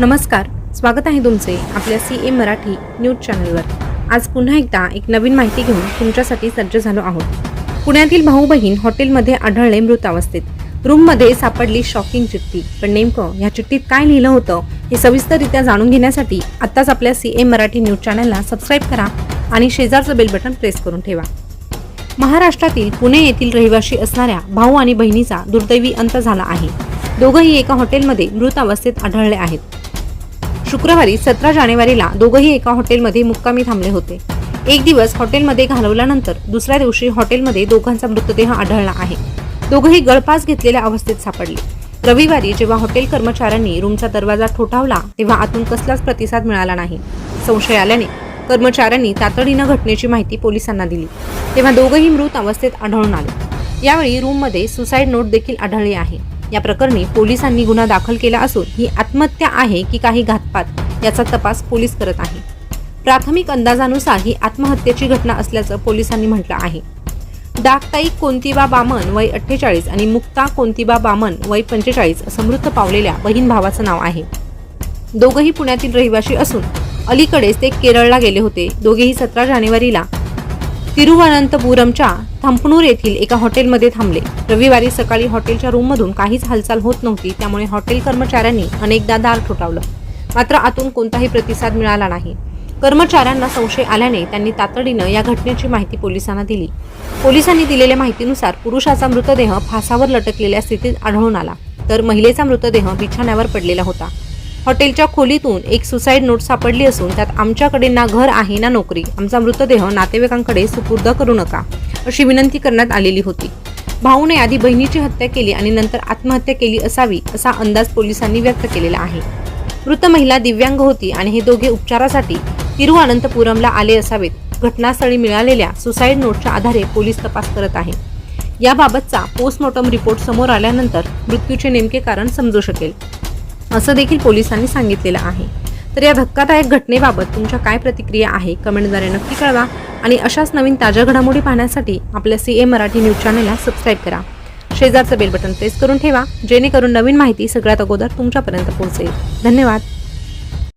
नमस्कार स्वागत आहे तुमचे आपल्या सी ए मराठी न्यूज चॅनलवर. आज पुन्हा एकदा एक नवीन माहिती घेऊन तुमच्यासाठी सज्ज झालो आहोत. पुण्यातील भाऊ बहीण हॉटेलमध्ये आढळले मृत अवस्थेत. रूममध्ये सापडली शॉकिंग चिठ्ठी. पण नेमकं या चिठ्ठीत काय लिहिलं होतं हे सविस्तररित्या जाणून घेण्यासाठी आत्ताच आपल्या सी ए मराठी न्यूज चॅनलला सबस्क्राईब करा आणि शेजारचं बेल बटन प्रेस करून ठेवा. महाराष्ट्रातील पुणे येथील रहिवासी असणाऱ्या भाऊ आणि बहिणीचा दुर्दैवी अंत झाला आहे. दोघंही एका हॉटेलमध्ये मृत अवस्थेत आढळले आहेत. शुक्रवारी सतरा जानेवारीला दोघंही एका हॉटेलमध्ये मुक्कामी थांबले होते. एक दिवस हॉटेलमध्ये घालवल्यानंतर दुसऱ्या दिवशी हॉटेलमध्ये दोघांचा मृतदेह आढळला आहे. दोघंही गळपास घेतलेल्या अवस्थेत सापडले. रविवारी जेव्हा हॉटेल कर्मचाऱ्यांनी रूमचा दरवाजा ठोठावला तेव्हा आतून कसलाच प्रतिसाद मिळाला नाही. संशय आल्याने कर्मचाऱ्यांनी तातडीनं घटनेची माहिती पोलिसांना दिली. तेव्हा दोघंही मृत अवस्थेत आढळून आले. यावेळी रूममध्ये सुसाईड नोट देखील आढळली आहे. या प्रकरणी पोलिसांनी गुन्हा दाखल केला असून ही आत्महत्या आहे की काही घातपात याचा तपास पोलीस करत आहे. प्राथमिक अंदाजानुसार ही आत्महत्येची घटना असल्याचं पोलिसांनी म्हटलं आहे. डाकताई कोंतिबा बामन वय अठ्ठेचाळीस आणि मुक्ता कोंतिबा बामन वय पंचेचाळीस असं मृत पावलेल्या बहीण भावाचं नाव आहे. दोघंही पुण्यातील रहिवाशी असून अलीकडेच ते केरळला गेले होते. दोघेही सतरा जानेवारीला तिरुवनंतपुरमच्या थंपणूर येथील एका हॉटेलमध्ये थांबले. रविवारी सकाळी हॉटेलच्या रूममधून काहीच हालचाल होत नव्हती त्यामुळे हॉटेल कर्मचाऱ्यांनी अनेकदा दार ठोठावलं. मात्र आतून कोणताही प्रतिसाद मिळाला नाही. कर्मचाऱ्यांना संशय आल्याने त्यांनी तातडीनं या घटनेची माहिती पोलिसांना दिली. पोलिसांनी दिलेल्या माहितीनुसार पुरुषाचा मृतदेह फासावर लटकलेल्या स्थितीत आढळून आला तर महिलेचा मृतदेह बिछाण्यावर पडलेला होता. हॉटेलच्या खोलीतून एक सुसाईड नोट सापडली असून त्यात आमच्याकडे ना घर आहे ना नोकरी. आमचा मृतदेह नातेवाईकांकडे सुपूर्द करू नका अशी विनंती करण्यात आलेली होती. भाऊने आधी बहिणीची हत्या केली आणि नंतर आत्महत्या केली असावी असा अंदाज पोलिसांनी व्यक्त केलेला आहे. मृत महिला दिव्यांग होती आणि हे दोघे उपचारासाठी तिरुअनंतपुरमला आले असावेत. घटनास्थळी मिळालेल्या सुसाईड नोटच्या आधारे पोलीस तपास करत आहे. याबाबतचा पोस्टमॉर्टम रिपोर्ट समोर आल्यानंतर मृत्यूचे नेमके कारण समजू शकेल. असं देखील पोलिसांनी सांगितलेलं आहे. तर या धक्कादायक घटनेबाबत तुमच्या काय प्रतिक्रिया आहे? कमेंटद्वारे नक्की कळवा. आणि अशाच नवीन ताज्या घडामोडी पाहण्यासाठी आपल्या सी ए मराठी न्यूज चॅनलला सबस्क्राईब करा. शेजारचं बेल बटन प्रेस करून ठेवा जेणेकरून नवीन माहिती सगळ्यात अगोदर तुमच्यापर्यंत पोहोचेल. धन्यवाद.